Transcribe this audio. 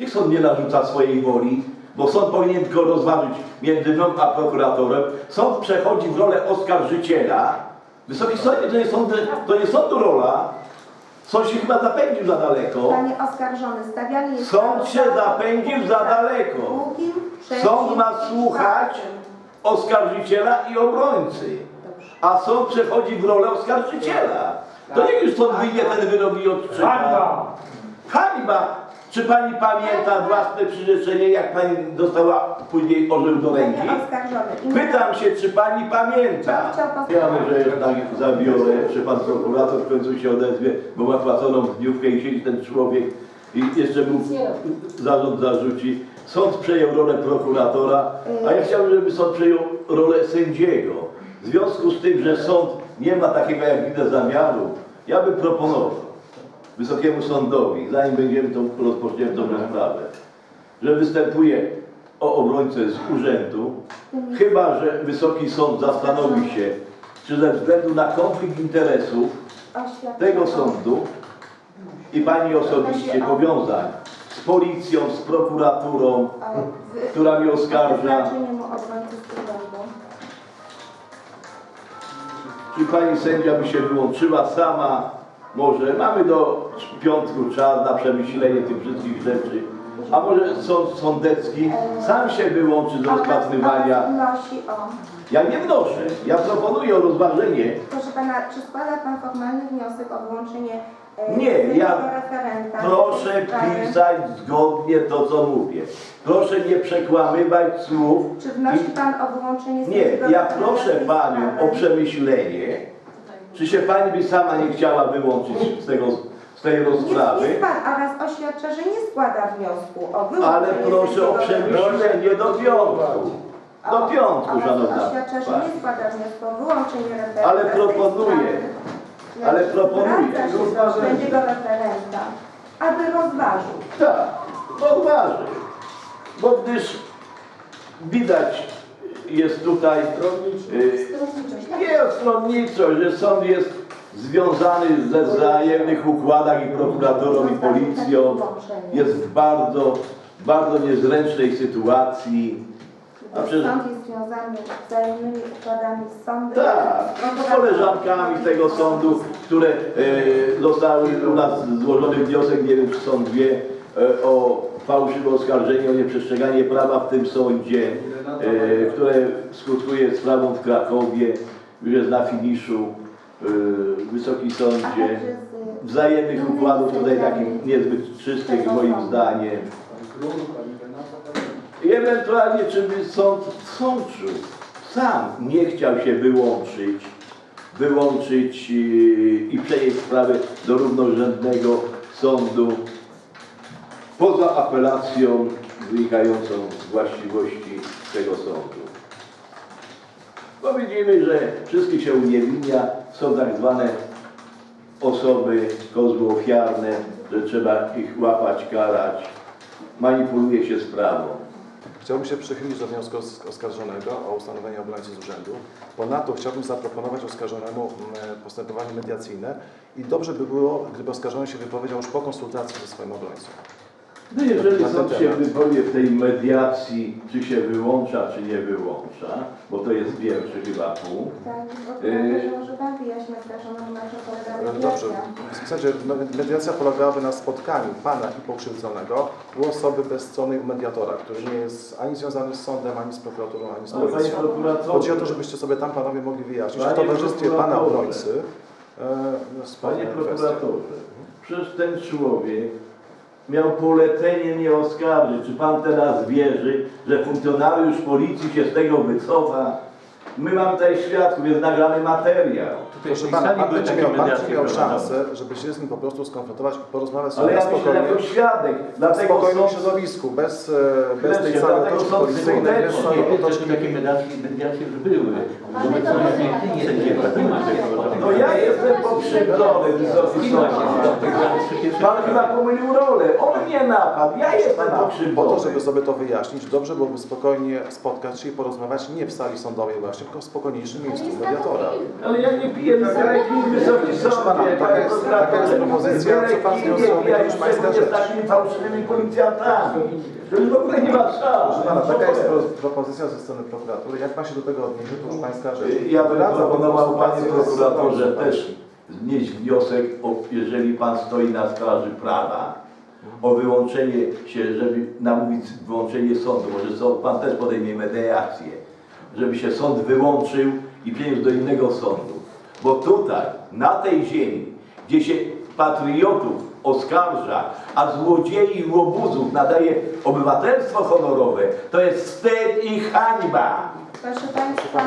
Niech sąd nie narzuca swojej woli, bo sąd powinien tylko rozważyć między mną a prokuratorem. Sąd przechodzi w rolę oskarżyciela. Wysoki sądzie, to nie, sąd, to nie sądu rola. Sąd się chyba zapędził za daleko. Panie oskarżony, jest... Sąd się zapędził za daleko. Długim, Sąd ma słuchać oskarżyciela i obrońcy. A sąd przechodzi w rolę oskarżyciela. To niech już sąd wyjdzie ten wyrok i odczyta. Hańba! Hańba! Czy pani pamięta własne przyrzeczenie, jak pani dostała później orzeł do ręki? Pytam się, czy pani pamięta? Ja że jednak zabiorę, że pan prokurator w końcu się odezwie, bo ma płaconą dniówkę i siedzi ten człowiek i jeszcze mu zarząd zarzuci. Sąd przejął rolę prokuratora, a ja chciałbym, żeby sąd przejął rolę sędziego. W związku z tym, że sąd nie ma takiego, jak widzę, zamiaru, ja bym proponował Wysokiemu Sądowi, zanim będziemy tą, rozpoczniemy tą sprawę, że występuje o obrońcę z urzędu, chyba że Wysoki Sąd zastanowi się, czy ze względu na konflikt interesów tego sądu i pani osobiście powiązań z policją, z prokuraturą, która mnie oskarża, czy pani sędzia by się wyłączyła sama, może mamy do piątku czas na przemyślenie tych wszystkich rzeczy, a może sąd sądecki sam się wyłączy z rozpatrywania. Wnosi o... Ja nie wnoszę, ja proponuję o rozważenie. Proszę pana, czy składa pan formalny wniosek o wyłączenie e, Nie, ja-? Proszę pisać zgodnie to, co mówię. Proszę nie przekłamywać słów. Czy wnosi pan o wyłączenie Nie, ja proszę panią o przemyślenie, czy się pani by sama nie chciała wyłączyć z, tego, z tej rozprawy, jest pan oraz oświadcza, że nie składa wniosku o wyłączenie ale proszę o przemyślenie do piątku. Do piątku, szanowna Oświadcza, że pani. nie składa wniosku o wyłączenie referenta Ale z tej proponuję, sprawy. ale proponuję. zwraca się do sędziego referenta, aby rozważył. Tak, odważy. Bo gdyż widać jest tutaj y, nie stronniczość, że sąd jest związany ze wzajemnych układach i prokuratorą i policją. Jest w bardzo, bardzo niezręcznej sytuacji. A przecież Sąd jest związany z wzajemnymi układami z sądem. tak, z koleżankami tego sądu, które e, zostały u nas złożony wniosek, nie wiem czy sąd wie, o fałszywe oskarżenie o nieprzestrzeganie prawa w tym sądzie, e, które skutkuje sprawą w Krakowie, już jest na finiszu, e, Wysoki Sądzie. Wzajemnych układów tutaj takich niezbyt czystych moim zdaniem. I ewentualnie czy by sąd sączył sam nie chciał się wyłączyć, wyłączyć i, przenieść sprawy do równorzędnego sądu poza apelacją wynikającą z właściwości tego sądu. Bo widzimy, że wszystkich się uniewinnia, są tak zwane osoby, kozły ofiarne, że trzeba ich łapać, karać, manipuluje się sprawą. Chciałbym się przychylić do wniosku os- oskarżonego o ustanowienie obrońcy z urzędu. Ponadto chciałbym zaproponować oskarżonemu postępowanie mediacyjne i dobrze by było, gdyby oskarżony się wypowiedział już po konsultacji ze swoim obrońcą. No jeżeli Na sąd się wypowie w tej mediacji, czy się wyłącza, czy nie wyłącza, bo to jest pierwszy chyba punkt. Tak, bo może pan oskarżonemu, na czym polega Dobrze. mediacja. W sensie me- mediacja polegałaby na spotkaniu pana i pokrzywdzonego u osoby bezstronnej u mediatora, który nie jest ani związany z sądem, ani z prokuraturą, ani z policją. Chodzi o to, żebyście sobie tam panowie mogli wyjaśnić w towarzystwie pana obrońcy e, sprawę panie prokuratorze, przecież ten człowiek miał polecenie nie oskarżyć. Czy pan teraz wierzy, że funkcjonariusz policji się z tego wycofa? My mamy tutaj świadków, jest nagrany materiał. Proszę pana, pan będzie miał, pan miał szansę, żeby się z nim po prostu skonfrontować i porozmawiać Ale sobie ja na myślę spokojnie, jako świadek, w dlatego spokojnym sąd środowisku, bez, e, bez tej Chwileczkę, całej dlatego otoczki policyjnej, bez całej Nie, otoczki... też takie mediacje, mediacje już były. Wobec nie sędziego. No ja jestem pokrzywdzony. Pan chyba pomylił rolę. On mnie napadł, ja jestem Po to, żeby sobie to wyjaśnić, dobrze byłoby spokojnie spotkać się i porozmawiać nie w sali sądowej właśnie w spokojniejszym miejscu, mediatora. Ale ja nie piję na lekkim wysoki Proszę pana, sądzie. taka jest- taka jest propozycja, co pan z nią zrobi, to już pańska z rzecz. takimi fałszywymi policjantami. To już w ogóle nie ma szans. Proszę pana, taka jest pro, propozycja ze strony prokuratury. Jak pan się do tego odniesie, to już pańska rzecz. Ja bym proponował panie prokuratorze też wnieść wniosek, o, jeżeli pan stoi na straży prawa, o wyłączenie się, żeby namówić wyłączenie sądu. Może sąd, pan też podejmie mediację, żeby się sąd wyłączył i przeniósł do innego sądu. Bo tutaj, na tej ziemi, gdzie się patriotów oskarża, a złodziei i łobuzów nadaje obywatelstwo honorowe, to jest wstyd i hańba. Proszę Państwa.